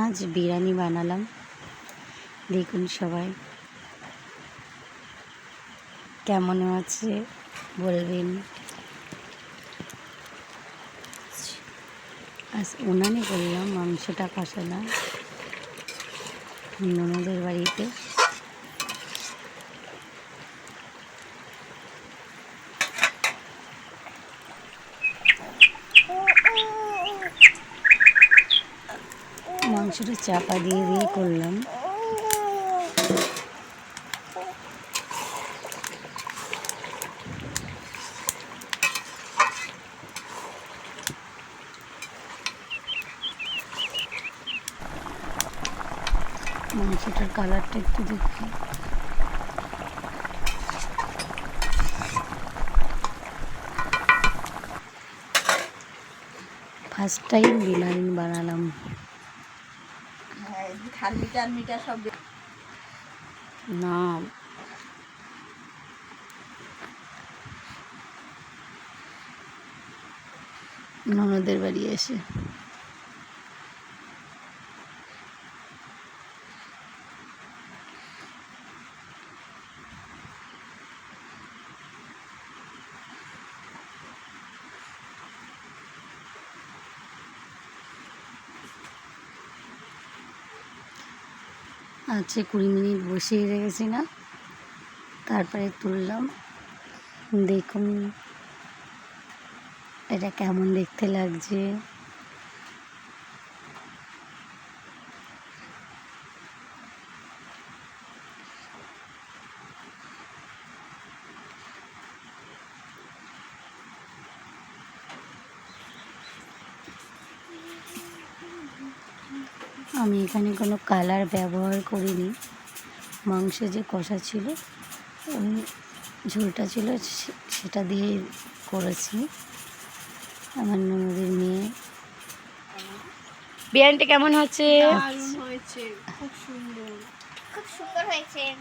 আজ বিরিয়ানি বানালাম। দেখুন সবাই। কেমন আছে বলবেন? আজ উনানে করলাম, মাংসটা কষালাম। ননদের বাড়িতে। মাংসটা চাপা দিয়ে দিয়ে করলাম। মাংসটার কালারটা একটু দেখি। ফার্স্ট টাইম বিরিয়ানি বানালাম। মিটার সব ননদের বাড়ি এসে। আছে কুড়ি মিনিট বসিয়ে রেখেছি না তারপরে তুললাম। দেখুন এটা কেমন দেখতে লাগছে। আমি এখানে কোনো কালার ব্যবহার করিনি। মাংসে যে কষা ছিল ওই ঝোলটা ছিল সে- সেটা দিয়ে করেছি। আমার ননদের মেয়ে। বিরিয়ানিটা কেমন হচ্ছে? হয়েছে খুব সুন্দর। খুব সুন্দর হয়েছে।